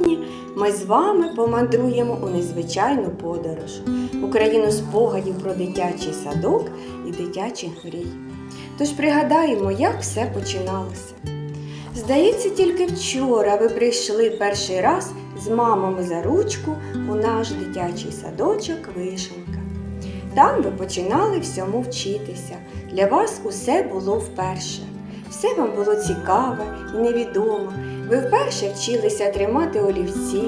Сьогодні ми з вами помандруємо у незвичайну подорож у країну спогадів про дитячий садок і дитячих мрій. Тож пригадаємо, як все починалося. Здається, тільки вчора ви прийшли перший раз з мамами за ручку у наш дитячий садочок Вишенька. Там ви починали всьому вчитися. Для вас усе було вперше. Все вам було цікаве і невідоме. Ви вперше вчилися тримати олівці,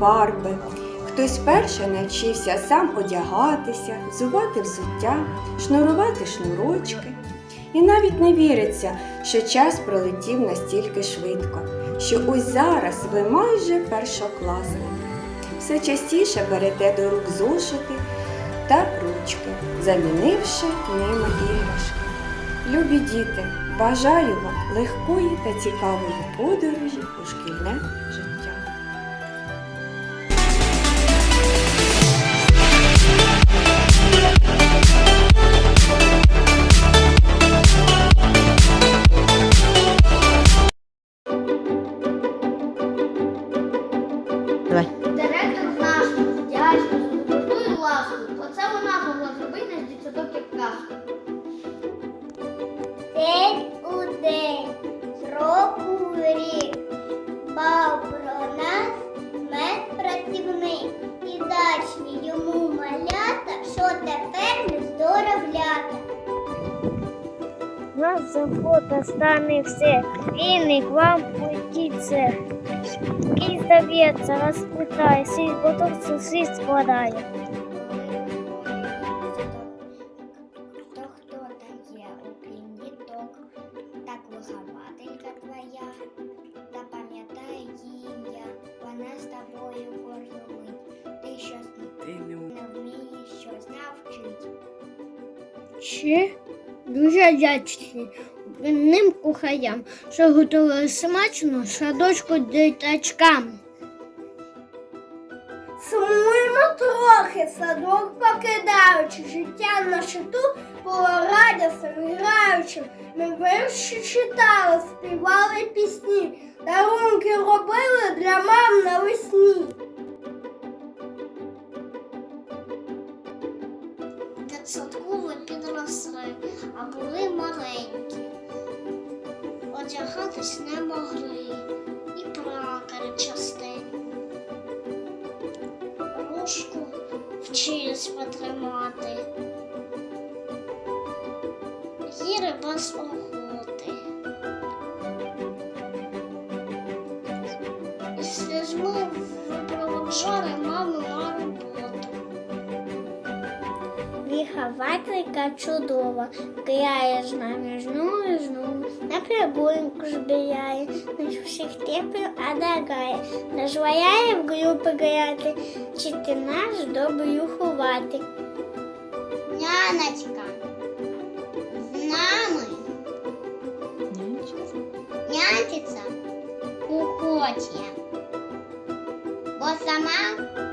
фарби. Хтось вперше навчився сам одягатися, взувати взуття, шнурувати шнурочки. І навіть не віриться, що час пролетів настільки швидко, що ось зараз ви майже першокласники. Все частіше берете до рук зошити та ручки, замінивши ними іграшки. Любі діти, бажаю вам легкої та цікавої подорожі у шкільне забота стане все, вільний к вам путіться. І здається, розпитає, свій поток сусід складає. То хто там є, окрім діток, так вихователька твоя, та пам'ятай ім'я, вона з тобою кожну мить. Ти щось не вмієш, щось навчить. Ще дуже вдячні Ним кухарям, що готували смачно садочку дитячкам. Сумуємо трохи, садок покидаючи, життя на щиту було радісним, граючим. Ми вірші читали, співали пісні, дарунки робили для мам навесні. Дитсадку ви підросли, а були маленькі. Одягатись не могли і плакали частенько. Рушку вчились потримати. Гіри без Вихователька чудова, грає з нами знову і знову, на прогулянку збирає, нас всіх тепло одагає, дозволяє в групи грати, вчити нас доброю ховати. Няночка. З нами. Нянчиться охоче. Бо сама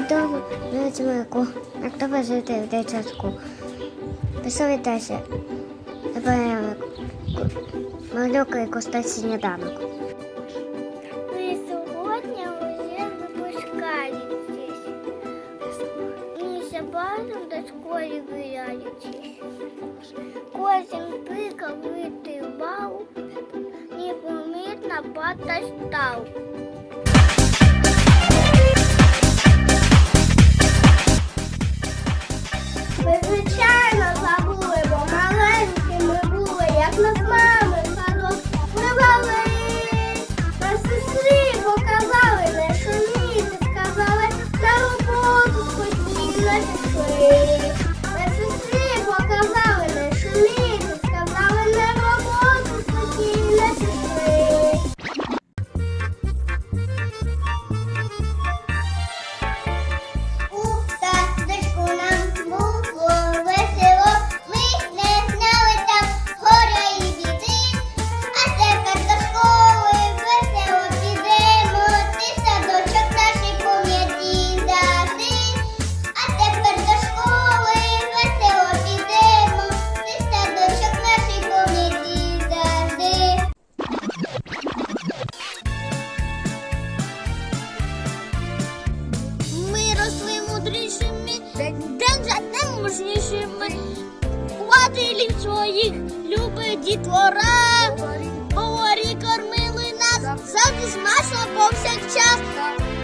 Відомо Вітьмику, як тебе жити в дитсадку. Присовітайся, тебе малюка і костать сніданок. Ви сьогодні вже випускаєтесь. Незабаром до школи виявитесь. Кожен пикав витивав, непомітно потостав. Хватили своїх любить дітвора. Говорі кормили нас, завжди смачно повсякчас.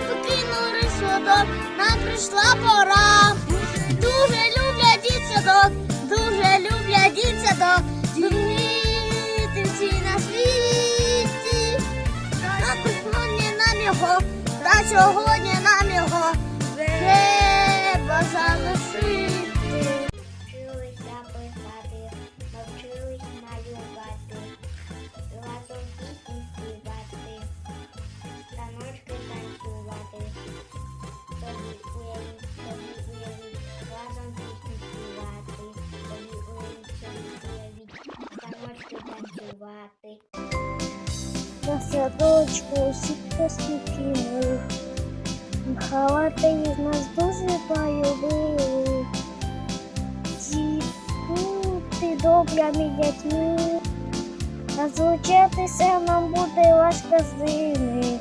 Покинули садок, нам прийшла пора. Дуже люблять дітсадок, дуже люблять дітсадок. Діти всі на світі. А сьогодні нам його, та сьогодні танцювати. На садочку всі посвітили, халати із нас дуже полюбили. Бути добрими дітьми, розлучатися нам буде важко з ними.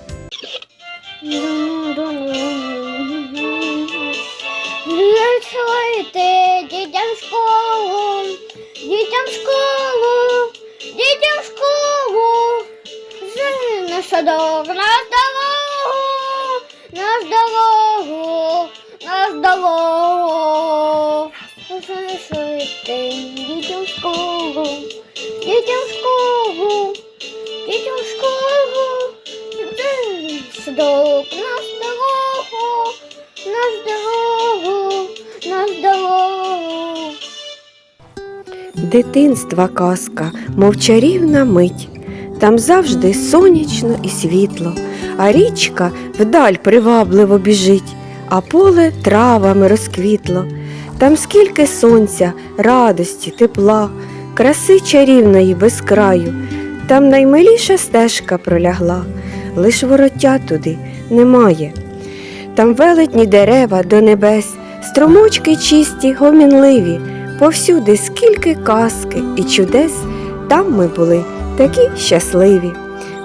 Дітям школу, дітям школу, дітям в школу. На садок, на дорогу, на дорогу, на. Вирішуйте дітям в школу, дітям в школу, дітям в школу. Садок, Дитинства казка, мов чарівна мить. Там завжди сонячно і світло, а річка вдаль привабливо біжить, а поле травами розквітло. Там скільки сонця, радості, тепла, краси чарівної без краю. Там наймиліша стежка пролягла, лиш вороття туди немає. Там велетні дерева до небес, струмочки чисті, гомінливі, повсюди скільки казки і чудес, там ми були такі щасливі.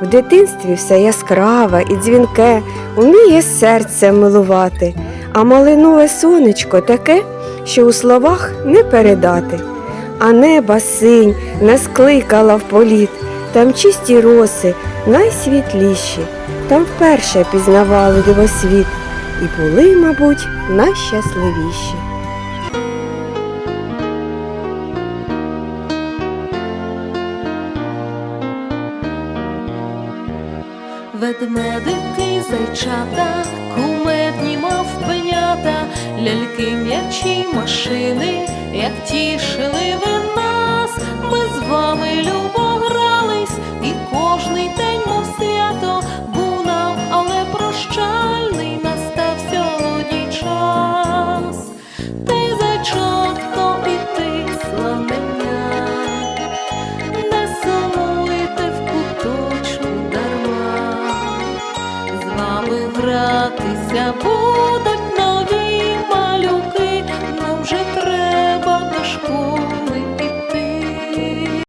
В дитинстві все яскраве і дзвінке, уміє серце милувати, а малинове сонечко таке, що у словах не передати. А неба синь нас кликала в політ, там чисті роси, найсвітліші, там вперше пізнавали дивосвіт і були, мабуть, найщасливіші. Ведмедики, зайчата, кумедні мавпенята, ляльки, м'ячі, машини, як тішили ви